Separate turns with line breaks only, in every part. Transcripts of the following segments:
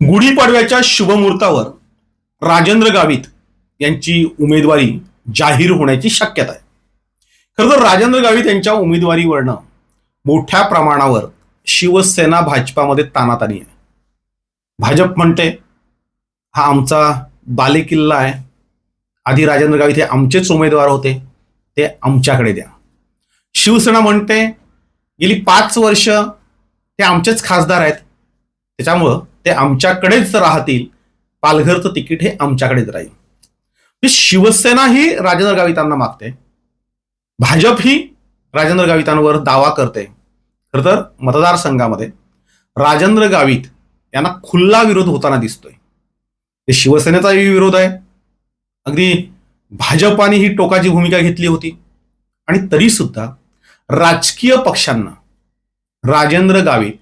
गुढीपाडव्याच्या शुभमुहूर्तावर राजेंद्र गावित यांची उमेदवारी जाहीर होण्याची शक्यता आहे. खरं तर राजेंद्र गावित यांच्या उमेदवारीवरनं मोठ्या प्रमाणावर शिवसेना भाजपामध्ये तानातानी आहे. भाजप म्हणते हा आमचा बालेकिल्ला आहे. आधी राजेंद्र गावित हे आमचेच उमेदवार होते. ते आमच्याकडे द्या. शिवसेना म्हणते गेली पाच वर्ष ते आमचेच खासदार आहेत. त्याच्यामुळं ते आमच्याकडेच राहतील. पालघरचं तिकीट हे आमच्याकडेच राहील. शिवसेना ही राजेंद्र गावितांना मागते. भाजप ही राजेंद्र गावितांवर दावा करते. खर तर मतदारसंघामध्ये राजेंद्र गावित यांना खुल्ला विरोध होताना दिसतोय. ते शिवसेनेचाही विरोध आहे. अगदी भाजपाने ही टोकाची भूमिका घेतली होती. आणि तरी सुद्धा राजकीय पक्षांना राजेंद्र गावित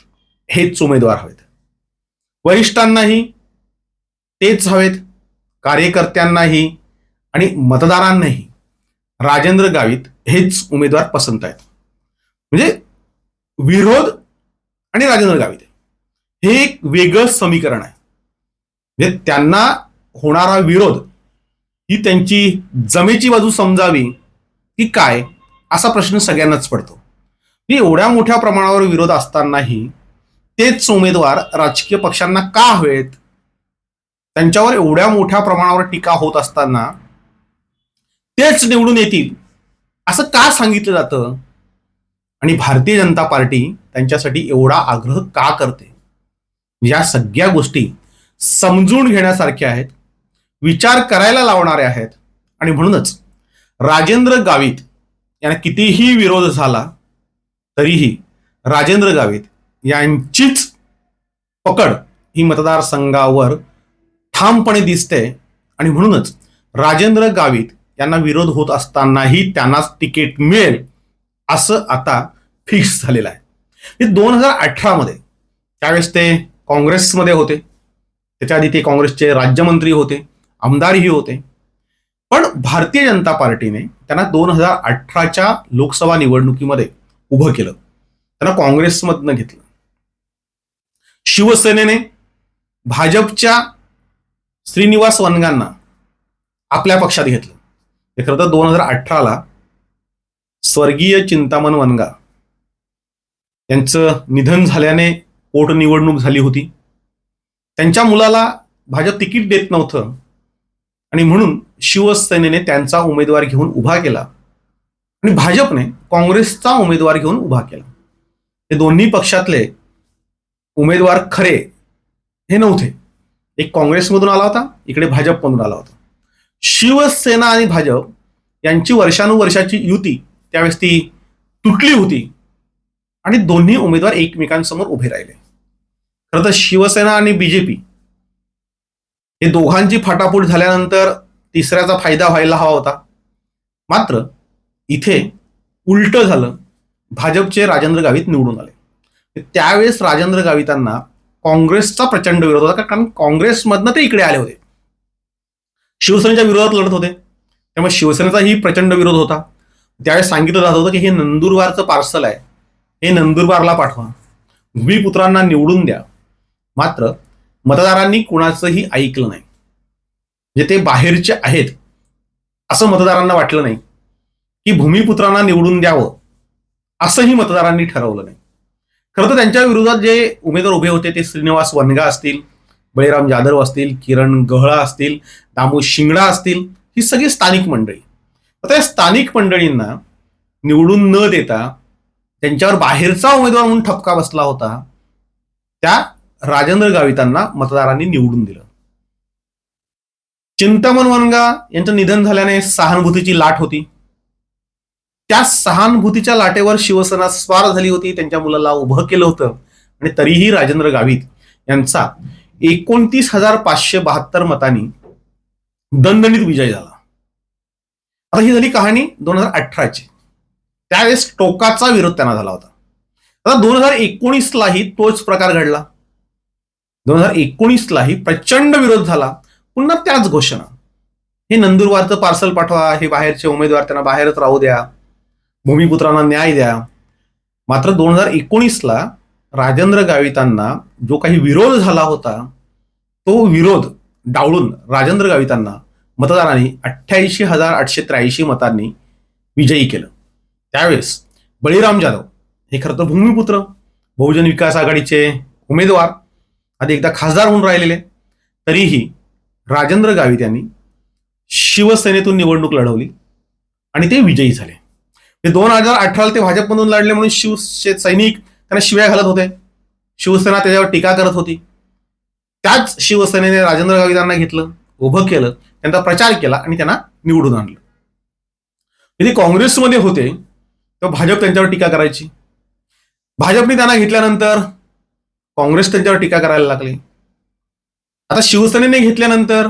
हेच उमेदवार हवेत. वरिष्ठांनाही तेच हवेत कार्यकर्त्यांनाही आणि मतदारांनाही राजेंद्र गावित हेच उमेदवार पसंत आहेत. म्हणजे विरोध आणि राजेंद्र गावित हे एक वेगळं समीकरण आहे. म्हणजे त्यांना होणारा विरोध ही त्यांची जमेची बाजू समजावी की काय असा प्रश्न सगळ्यांनाच पडतो. म्हणजे एवढ्या मोठ्या प्रमाणावर विरोध असतानाही तेच उमेदवार राजकीय पक्षांना का हवेत? त्यांच्यावर एवढ्या मोठ्या प्रमाणावर टीका होत असताना तेच निवडून येतील असं का सांगितलं जातं? आणि भारतीय जनता पार्टी त्यांच्यासाठी एवढा आग्रह का करते? या सगळ्या गोष्टी समजून घेण्यासारख्या आहेत विचार करायला लावणाऱ्या आहेत. आणि म्हणूनच राजेंद्र गावित यांना कितीही विरोध झाला तरीही राजेंद्र गावित यांचीच पकड ही मतदारसंघावर ठामपणे दिसते. आणि म्हणूनच राजेंद्र गावित यांना विरोध होत असतानाही त्यांनाच तिकीट मिळेल असं आता फिक्स झालेलं आहे. दोन हजार अठरामध्ये त्यावेळेस ते काँग्रेसमध्ये होते. त्याच्या आधी ते काँग्रेसचे राज्यमंत्री होते आमदारही होते. पण भारतीय जनता पार्टीने त्यांना दोन हजार अठराच्या लोकसभा निवडणुकीमध्ये उभं केलं. त्यांना काँग्रेसमधनं घेतलं. शिवसेनेने भाजपच्या श्रीनिवास वनगांना आपल्या पक्षात घेतलं. हे खरं तर दोन हजार अठराला स्वर्गीय चिंतामण वनगा यांचं निधन झाल्याने पोटनिवडणूक झाली होती. त्यांच्या मुलाला भाजप तिकीट देत नव्हतं आणि म्हणून शिवसेनेने त्यांचा उमेदवार घेऊन उभा केला आणि भाजपने काँग्रेसचा उमेदवार घेऊन उभा केला. हे दोन्ही पक्षातले उमेदवार खरे हे नव्हते. एक काँग्रेसमधून आला होता इकडे भाजपमधून आला होता. शिवसेना आणि भाजप यांची वर्षानुवर्षाची युती त्यावेळेस ती तुटली होती आणि दोन्ही उमेदवार एकमेकांसमोर उभे राहिले. खरं तर शिवसेना आणि बीजेपी हे दोघांची फाटाफूट झाल्यानंतर तिसऱ्याचा फायदा व्हायला हवा होता. मात्र इथे उलट झालं भाजपचे राजेंद्र गावित निवडून आले. त्यावेळेस राजेंद्र गावितांना काँग्रेसचा प्रचंड विरोध होता कारण काँग्रेसमधनं ते इकडे आले होते. शिवसेनेच्या विरोधात लढत होते. त्यामुळे शिवसेनेचाही प्रचंड विरोध होता. त्यावेळेस सांगितलं जात होतं की हे नंदुरबारचं पार्सल आहे. हे नंदुरबारला पाठवा. भूमिपुत्रांना निवडून द्या. मात्र मतदारांनी कुणाचंही ऐकलं नाही. जे ते बाहेरचे आहेत असं मतदारांना वाटलं नाही की भूमिपुत्रांना निवडून द्यावं असंही मतदारांनी ठरवलं नाही. खरं तर त्यांच्या विरोधात जे उमेदवार उभे होते ते श्रीनिवास वनगा असतील बळीराम जाधव असतील किरण गहळा असतील दामू शिंगडा असतील ही सगळी स्थानिक मंडळी. आता या स्थानिक मंडळींना निवडून न देता त्यांच्यावर बाहेरचा उमेदवार म्हणून ठपका बसला होता त्या राजेंद्र गावितांना मतदारांनी निवडून दिलं. चिंतामण वनगा यांचं निधन झाल्याने सहानुभूतीची लाट होती. त्या सहानुभूतीच्या लाटेवर शिवसेना स्वार झाली होती त्यांच्या मुलाला उभं केलं होतं. आणि तरीही राजेंद्र गावित यांचा एकोणतीस हजार पाचशे बहात्तर मतांनी दणदणीत विजय झाला. आता ही झाली कहाणी दोन हजार अठराची. त्यावेळेस टोकाचा विरोध त्यांना झाला होता. आता दोन हजार एकोणीसलाही तोच प्रकार घडला. दोन हजार एकोणीसलाही प्रचंड विरोध झाला. पुन्हा त्याच घोषणा. हे नंदुरबारचं पार्सल पाठवा हे बाहेरचे उमेदवार त्यांना बाहेरच राहू द्या. भूमिपुत्रांना न्याय द्या. मात्र दोन हजार एकोणीसला राजेंद्र गावितांना जो काही विरोध झाला होता तो विरोध डावळून राजेंद्र गावितांना मतदारांनी अठ्ठ्याऐंशी हजार आठशे त्र्याऐंशी मतांनी विजयी केलं. त्यावेळेस बळीराम जाधव हे खरं तर भूमिपुत्र बहुजन विकास आघाडीचे उमेदवार आधी एकदा खासदार होऊन राहिलेले तरीही राजेंद्र गावित यांनी शिवसेनेतून निवडणूक लढवली आणि ते विजयी झाले. ते दोन हजार अठराला ते भाजपमधून लढले म्हणून शिवसे सैनिक त्यांना शिव्या घालत होते. शिवसेना त्याच्यावर टीका करत होती. त्याच शिवसेनेने राजेंद्र गावितांना घेतलं उभं केलं त्यांचा प्रचार केला आणि त्यांना निवडून आणलं. ते काँग्रेसमध्ये होते तेव्हा भाजप त्यांच्यावर टीका करायची. भाजपने त्यांना घेतल्यानंतर काँग्रेस त्यांच्यावर टीका करायला लागली. आता शिवसेनेने घेतल्यानंतर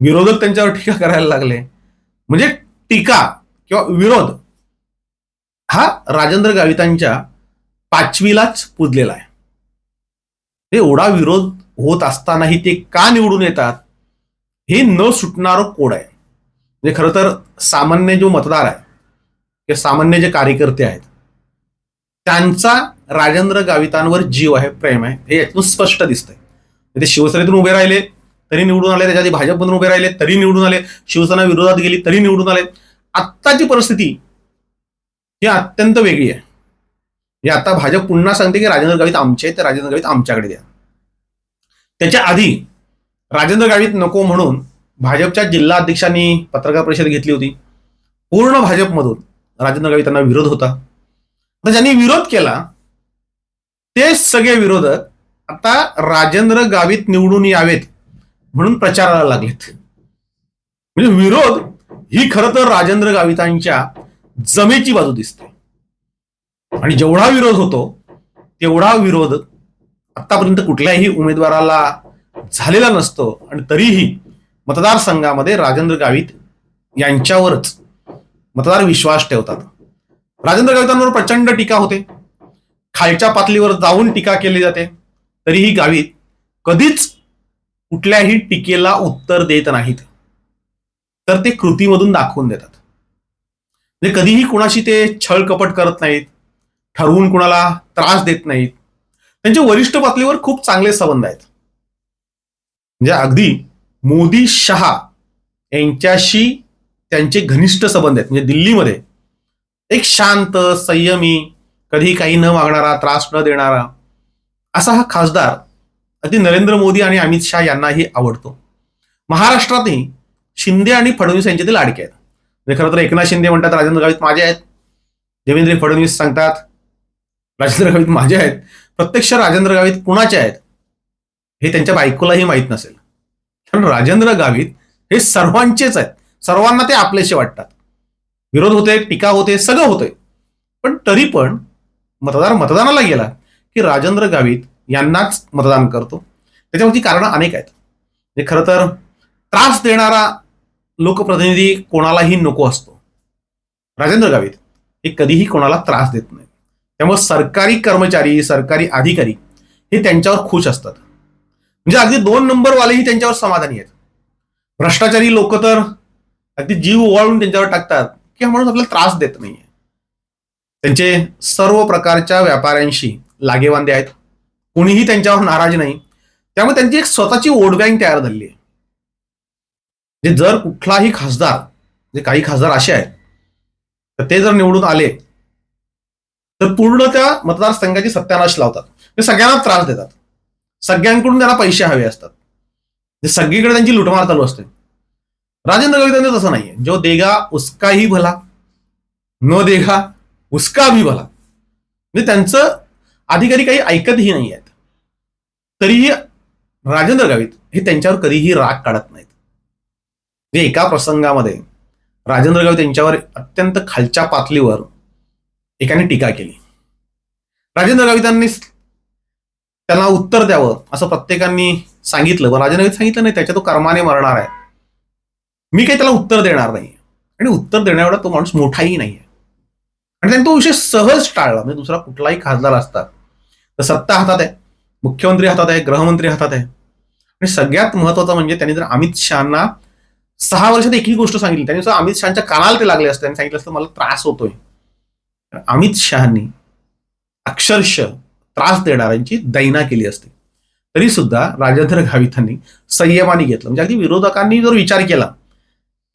विरोधक त्यांच्यावर टीका करायला लागले. म्हणजे टीका किंवा विरोध हा राजेंद्र गावितांच्या पाचवीलाच पुजलेला आहे. ते एवढा विरोध होत असतानाही ते का निवडून येतात हे न सुटणारं कोड आहे. म्हणजे खरं तर सामान्य जो मतदार आहे किंवा सामान्य जे कार्यकर्ते आहेत त्यांचा राजेंद्र गावितांवर जीव आहे प्रेम आहे हे यातून स्पष्ट दिसतंय. ते शिवसेनेतून उभे राहिले तरी निवडून आले त्याच्या आधी भाजपमधून उभे राहिले तरी निवडून आले शिवसेना विरोधात गेली तरी निवडून आले. आत्ताची परिस्थिती ही अत्यंत वेगळी आहे. हे आता भाजप पुन्हा सांगते की राजेंद्र गावित आमचे तर राजेंद्र गावित आमच्याकडे द्या. त्याच्या आधी राजेंद्र गावित नको म्हणून भाजपच्या जिल्हा अध्यक्षांनी पत्रकार परिषद घेतली होती. पूर्ण भाजपमधून राजेंद्र गावित यांना विरोध होता. तर ज्यांनी विरोध केला तेच सगळे विरोधक आता राजेंद्र गावित निवडून यावेत म्हणून प्रचाराला लागलेत. म्हणजे विरोध ही खरं तर राजेंद्र गावितांच्या जमेची बाजू दिसते. आणि जेवढा विरोध होतो तेवढा विरोध आतापर्यंत कुठल्याही उमेदवाराला झालेला नसतो. आणि तरीही मतदारसंघामध्ये राजेंद्र गावित यांच्यावरच मतदार विश्वास ठेवतात. राजेंद्र गावितांवर प्रचंड टीका होते. खालच्या पातळीवर जाऊन टीका केली जाते. तरीही गावित कधीच कुठल्याही टीकेला उत्तर देत नाहीत. तर ते कृतीमधून दाखवून देतात. म्हणजे कधीही कुणाशी ते छळ कपट करत नाहीत ठरवून कुणाला त्रास देत नाहीत. त्यांचे वरिष्ठ पातळीवर खूप चांगले संबंध आहेत. म्हणजे अगदी मोदी शहा यांच्याशी त्यांचे घनिष्ठ संबंध आहेत. म्हणजे दिल्लीमध्ये एक शांत संयमी कधी काही न मागणारा त्रास न देणारा असा हा खासदार अगदी नरेंद्र मोदी आणि अमित शहा यांनाही आवडतो. महाराष्ट्रातही शिंदे आणि फडणवीस यांचे ते लाडके आहेत. म्हणजे खरं तर एकनाथ शिंदे म्हणतात राजेंद्र गावित माझे आहेत. देवेंद्र फडणवीस सांगतात राजेंद्र गावित माझे आहेत. प्रत्यक्ष राजेंद्र गावित कुणाचे आहेत हे त्यांच्या बायकोलाही माहीत नसेल. कारण राजेंद्र गावित हे सर्वांचेच आहेत. सर्वांना ते आपलेसे वाटतात. विरोध होते टीका होते सगळं होतंय. पण तरी पण मतदार मतदानाला गेला की राजेंद्र गावित यांनाच मतदान करतो. त्याच्यावरची कारणं अनेक आहेत. म्हणजे खरं तर त्रास देणारा लोकप्रतिनिधी कोणालाही नको असतो. राजेंद्र गावित हे कधीही कोणाला त्रास देत नाही. त्यामुळे सरकारी कर्मचारी सरकारी अधिकारी हे त्यांच्यावर खुश असतात. म्हणजे अगदी दोन नंबरवालेही त्यांच्यावर समाधानी आहेत. भ्रष्टाचारी लोक तर अगदी जीव ओवाळून त्यांच्यावर टाकतात की हा माणूस आपल्याला त्रास देत नाहीये. त्यांचे सर्व प्रकारच्या व्यापाऱ्यांशी लागेवांदे आहेत. कोणीही त्यांच्यावर नाराज नाही. त्यामुळे त्यांची एक स्वतःची वोट बँक तयार झाली आहे. जे जर कुठलाही खासदार जे काही खासदार असे आहेत तर ते जर निवडून आले तर पूर्ण त्या मतदारसंघाची सत्यानाश लावतात. ते सगळ्यांना त्रास देतात. सगळ्यांकडून त्यांना पैसे हवे असतात. जे सगळीकडे त्यांची लुटमार चालू असते. राजेंद्र गावित तसं नाहीये. जो देगा उसकाही भला. न देगा उसका भी भला. म्हणजे त्यांचं अधिकारी काही ऐकतही नाही आहेत तरीही राजेंद्र गावित हे त्यांच्यावर कधीही राग काढत नाहीत. जे एका प्रसंगामध्ये राजेंद्र गावित यांच्यावर अत्यंत खालच्या पातळीवर एकाने टीका केली. राजेंद्र गावितांनी त्यांना उत्तर द्यावं असं प्रत्येकांनी सांगितलं. पण राजेंद्र गावित सांगितलं नाही त्याच्या तो कर्माने मरणार आहे. मी काही त्याला उत्तर देणार नाही. आणि उत्तर देण्याएवढा तो माणूस मोठाही नाही आहे आणि त्यांनी तो विषय सहज टाळला. म्हणजे दुसरा कुठलाही खासदार असतात तर सत्ता हातात आहे मुख्यमंत्री हातात आहे गृहमंत्री हातात आहे. आणि सगळ्यात महत्वाचं म्हणजे त्यांनी जर अमित शहाना सहा वर्षात एकही गोष्ट सांगितली त्यांनी अमित शहाच्या कानाला ते लागले असते. त्यांनी सांगितलं असतं मला त्रास होतोय. अमित शहानी अक्षरश त्रास देणाऱ्यांची दैना केली असते. तरी सुद्धा राजेंद्र गावितांनी संयमाने घेतलं. म्हणजे अगदी विरोधकांनी जर विचार केला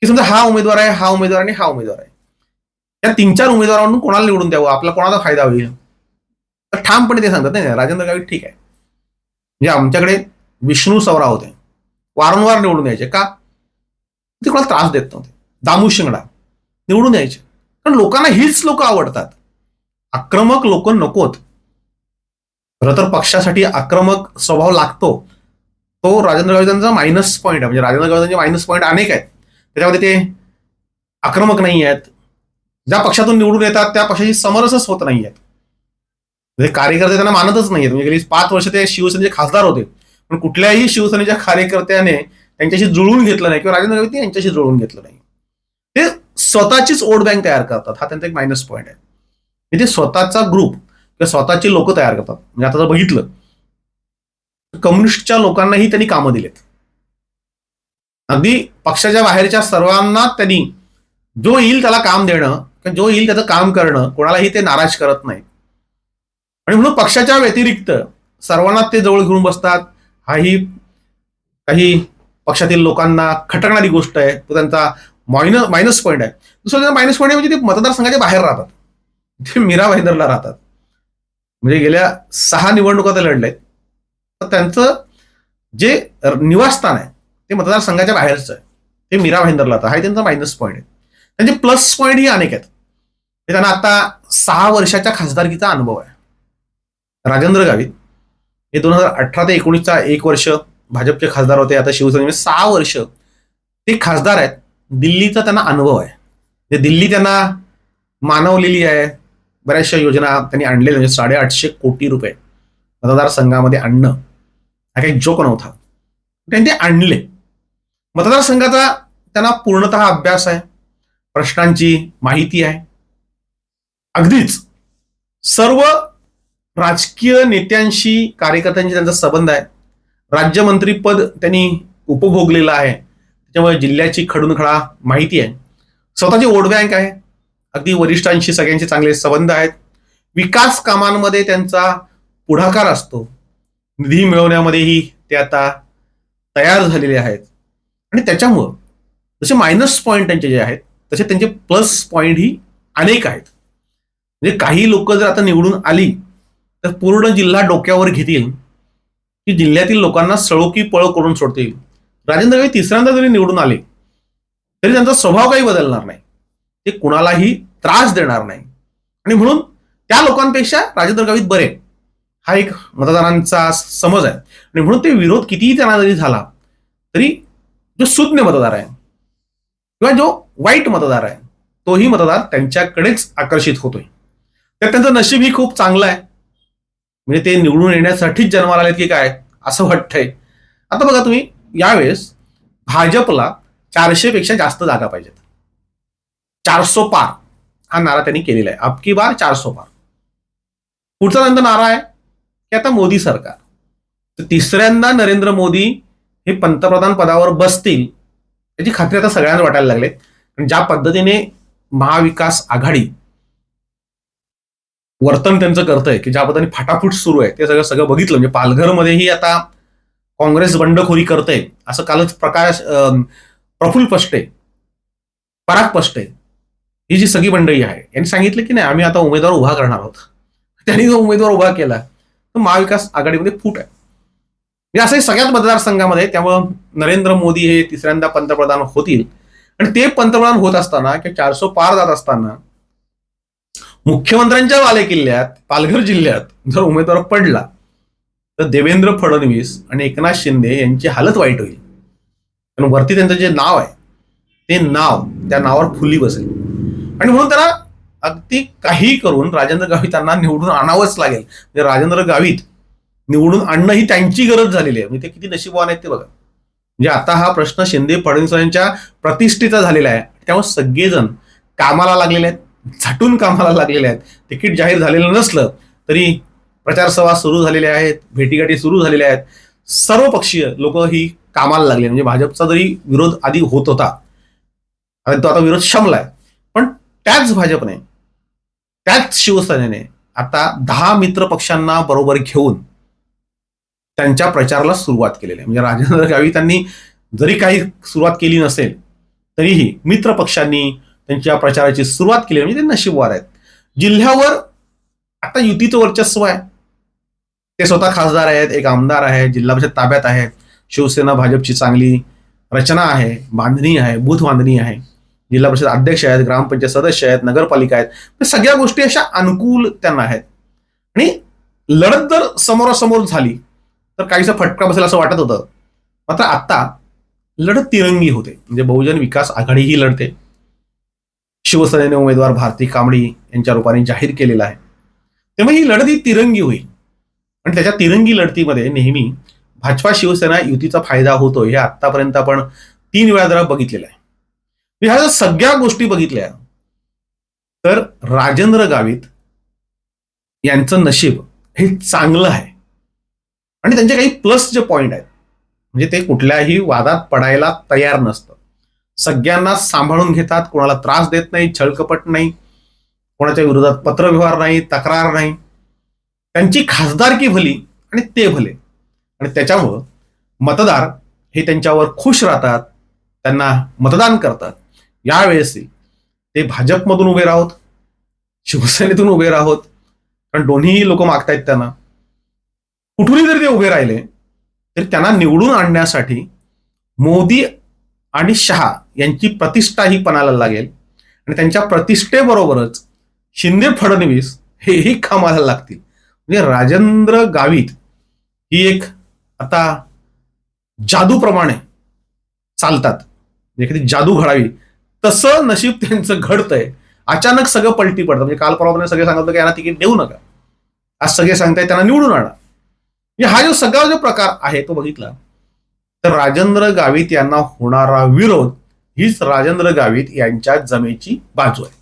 की समजा हा उमेदवार आहे हा उमेदवार आणि हा उमेदवार आहे. या तीन चार उमेदवारांना कोणाला निवडून द्यावं? आपला कोणाचा फायदा होईल? तर ठामपणे ते सांगतात नाही नाही, राजेंद्र गावित ठीक आहे. म्हणजे आमच्याकडे विष्णू सवरा होते. वारंवार निवडून यायचे. का? ते कोणाला त्रास देत नव्हते. दामू शिंगडा निवडून यायचे. कारण लोकांना हीच लोक आवडतात. आक्रमक लोक नकोत. खरं तर पक्षासाठी आक्रमक स्वभाव लागतो. तो राजेंद्र गावितांचा मायनस पॉईंट आहे. म्हणजे राजेंद्र गावितांचे मायनस पॉईंट अनेक आहेत. त्याच्यामध्ये ते आक्रमक नाही आहेत ज्या पक्षातून निवडून येतात त्या पक्षाची समरसच होत नाही आहेत म्हणजे कार्यकर्ते त्यांना मानतच नाहीत म्हणजे गेली पाच वर्ष ते शिवसेनेचे खासदार होते. पण कुठल्याही शिवसेनेच्या कार्यकर्त्याने त्यांच्याशी जुळवून घेतलं नाही किंवा राजेंद्र गावित यांच्याशी जुळवून घेतलं नाही. ते स्वतःचीच वोट बँक तयार करतात. हा त्यांचा एक मायनस पॉईंट आहे. म्हणजे ते स्वतःचा ग्रुप किंवा स्वतःची लोक तयार करतात. म्हणजे आता जर बघितलं कम्युनिस्टच्या लोकांनाही त्यांनी कामं दिलेत. अगदी पक्षाच्या बाहेरच्या सर्वांना त्यांनी जो येईल त्याला काम देणं किंवा जो येईल त्याचं काम करणं कोणालाही ते नाराज करत नाही आणि म्हणून पक्षाच्या व्यतिरिक्त सर्वांना ते जवळ घेऊन बसतात. हाही काही पक्षातील लोकांना खटकणारी गोष्ट आहे तो त्यांचा मायनस मायनस पॉईंट आहे. दुसरं त्यांचा मायनस पॉईंट आहे म्हणजे ते मतदारसंघाच्या बाहेर राहतात. ते मीरा भाईंदरला राहतात. म्हणजे गेल्या सहा निवडणुका ते लढलेत. तर त्यांचं जे निवासस्थान आहे ते मतदारसंघाच्या बाहेरचं आहे. ते मीरा भाईंदरला राहतात हा त्यांचा मायनस पॉईंट आहे. त्यांचे प्लस पॉईंट ही अनेक आहेत. ते त्यांना आता सहा वर्षाच्या खासदारकीचा अनुभव आहे. राजेंद्र गावित. हे दोन हजार अठरा ते एकोणीसचा एक वर्ष भाजपचे खासदार होते आता शिवसेनेचे. म्हणजे सहा वर्ष ते खासदार आहेत. दिल्लीचा त्यांना अनुभव आहे. ते दिल्ली त्यांना मानवलेली आहे. बऱ्याचशा योजना त्यांनी आणलेल्या म्हणजे साडेआठशे कोटी रुपये मतदारसंघामध्ये आणणं हा काही जोक नव्हता. त्यांनी ते आणले. मतदारसंघाचा त्यांना पूर्णतः अभ्यास आहे. प्रश्नांची माहिती आहे. अगदीच सर्व राजकीय नेत्यांशी कार्यकर्त्यांशी त्यांचा संबंध आहे. राज्यमंत्रीपद त्यांनी उपभोगलेलं आहे. त्याच्यामुळे जिल्ह्याची खडून खडा माहिती आहे. स्वतःची वोट बँक आहे. अगदी वरिष्ठांशी सगळ्यांचे चांगले संबंध आहेत. विकास कामांमध्ये त्यांचा पुढाकार असतो. निधी मिळवण्यामध्येही ते आता तयार झालेले आहेत. आणि त्याच्यामुळं जसे मायनस पॉईंट त्यांचे जे आहेत तसे त्यांचे प्लस पॉईंट ही अनेक आहेत. म्हणजे काही लोक जर आता निवडून आली तर पूर्ण जिल्हा डोक्यावर घेतील. की जिल्ह्यातील लोकांना सळोकी पळ करून सोडतील. राजेंद्र गावी तिसऱ्यांदा जरी निवडून आले तरी त्यांचा स्वभाव काही बदलणार नाही. ते कुणालाही त्रास देणार नाही. आणि म्हणून त्या लोकांपेक्षा राजेंद्र गावित बरे. हा एक मतदारांचा समज आहे. आणि म्हणून ते विरोध कितीही त्यांना जरी झाला तरी जो सुज्ञ मतदार आहे किंवा जो वाईट मतदार आहे तोही मतदार त्यांच्याकडेच आकर्षित होतोय. तर त्यांचं नशीब ही खूप चांगलं आहे. म्हणजे ते निवडून येण्यासाठीच जन्माला आलेत की काय? असं वाटतंय. आता बघा तुम्ही यावेळेस भाजपला चारशे पेक्षा जास्त जागा पाहिजेत. चारसो पार हा नारा त्यांनी केलेला आहे. अबकी बार चारसो पार. पुढचा त्यांचा नारा आहे की आता मोदी सरकार. तर तिसऱ्यांदा नरेंद्र मोदी हे पंतप्रधान पदावर बसतील याची खात्री आता सगळ्यांना वाटायला लागले ज्या पद्धतीने महाविकास आघाडी वर्तन त्यांचं करतंय की ज्या पद्धतीने फाटाफूट सुरू आहे ते सगळं सगळं बघितलं. म्हणजे पालघरमध्येही आता काँग्रेस बंडखोरी करते असं कालच प्रकाश प्रफुल्ल पष्टे पराग पष्टे ही जी सगळी मंडळी आहे यांनी सांगितलं की नाही आम्ही आता उमेदवार उभा करणार आहोत. त्यांनी जो उमेदवार उभा केला तो महाविकास आघाडीमध्ये फूट आहे. म्हणजे असं सगळ्यात मतदारसंघामध्ये त्यामुळं नरेंद्र मोदी हे तिसऱ्यांदा पंतप्रधान होतील. आणि ते पंतप्रधान होत असताना किंवा चारशे पार जात असताना मुख्यमंत्र्यांच्या वाले किल्ल्यात पालघर जिल्ह्यात जर उमेदवार पडला तर देवेंद्र फडणवीस आणि एकनाथ शिंदे यांची हालत वाईट होईल. कारण वरती त्यांचं जे नाव आहे ते नाव त्या नावावर फुली बसेल. आणि म्हणून त्यांना अगदी काही करून राजेंद्र गावितांना निवडून आणावंच लागेल. म्हणजे राजेंद्र गावित निवडून आणणं ही त्यांची गरज झालेली आहे. म्हणजे ते किती नशीबवान आहेत ते बघा. म्हणजे आता हा प्रश्न शिंदे फडणवीस यांच्या प्रतिष्ठेचा झालेला आहे. त्यामुळे सगळेजण कामाला लागलेले आहेत. झटून कामाला लागलेले आहेत. तिकीट जाहीर झालेलं नसलं तरी प्रचारसभा सुरू झालेल्या आहेत भेटीगाठी सुरू झालेल्या आहेत. सर्व पक्षीय लोक ही कामाला लागले. म्हणजे भाजपचा जरी विरोध आधी होत होता आणि तो आता विरोध शमलाय. पण त्याच भाजपने त्याच शिवसेनेने आता दहा मित्र पक्षांना बरोबर घेऊन त्यांच्या प्रचाराला सुरुवात केलेली आहे. म्हणजे राजेंद्र गावित यांनी जरी काही सुरुवात केली नसेल तरीही मित्र पक्षांनी त्यांच्या प्रचाराची सुरुवात केली. म्हणजे ते नशीबवार आहेत. जिल्ह्यावर आता युतीचं वर्चस्व आहे. ते स्वतः खासदार आहेत एक आमदार आहे जिल्हा परिषद ताब्यात आहे. शिवसेना भाजपची चांगली रचना आहे बांधणी आहे बूथ बांधणी आहे. जिल्हा परिषद अध्यक्ष आहेत ग्रामपंचायत सदस्य आहेत नगरपालिका आहेत. सगळ्या गोष्टी अशा अनुकूल त्यांना आहेत. आणि लढत जर समोरासमोर झाली तर काहीसा फटका बसेल असं वाटत होतं. मात्र आता लढत तिरंगी होते. म्हणजे बहुजन विकास आघाडी ही लढते. शिवसेनेने उमेदवार भारती कांबडी यांच्या रूपाने जाहीर केलेला आहे. त्यामुळे ही लढत ही तिरंगी होईल. आणि त्याच्या तिरंगी लढतीमध्ये नेहमी भाजपा शिवसेना युतीचा फायदा होतो हे आतापर्यंत आपण तीन वेळा जरा बघितलेलं आहे. मी ह्या जर सगळ्या गोष्टी बघितल्या. तर राजेंद्र गावित यांचं नशीब हे चांगलं आहे. आणि त्यांचे काही प्लस जे पॉइंट आहेत म्हणजे ते कुठल्याही वादात पडायला तयार नसतं सगळ्यांना सांभाळून घेतात कोणाला त्रास देत नाही छळकपट नाही कोणाच्या विरोधात पत्रव्यवहार नाही तक्रार नाही. त्यांची खासदारकी भली आणि ते भले. आणि त्याच्यामुळं मतदार हे त्यांच्यावर खुश राहतात त्यांना मतदान करतात. यावेळेस ते भाजपमधून उभे राहोत शिवसेनेतून उभे राहोत कारण दोन्हीही लोक मागतायत त्यांना. कुठूनही जरी ते उभे राहिले तरी त्यांना निवडून आणण्यासाठी मोदी आणि शहा यांची प्रतिष्ठा ही पणाला लागेल. आणि त्यांच्या प्रतिष्ठेबरोबरच शिंदे फडणवीस हेही कामाला लागतील. म्हणजे राजेंद्र गावित ही एक आता जादूप्रमाणे चालतात. म्हणजे एखादी जादू घडावी. तसं नशीब त्यांचं घडतंय. अचानक सगळं पलटी पडतं. म्हणजे काल परवा सगळे सांगत की यांना तिकीट देऊ नका. आज सगळे सांगताय त्यांना निवडून आणा. म्हणजे हा जो सगळा जो प्रकार आहे तो बघितला. तर राजेंद्र गावित यांना होणारा विरोध हीच राजेंद्र गावित यांच्या जमेची बाजू आहे.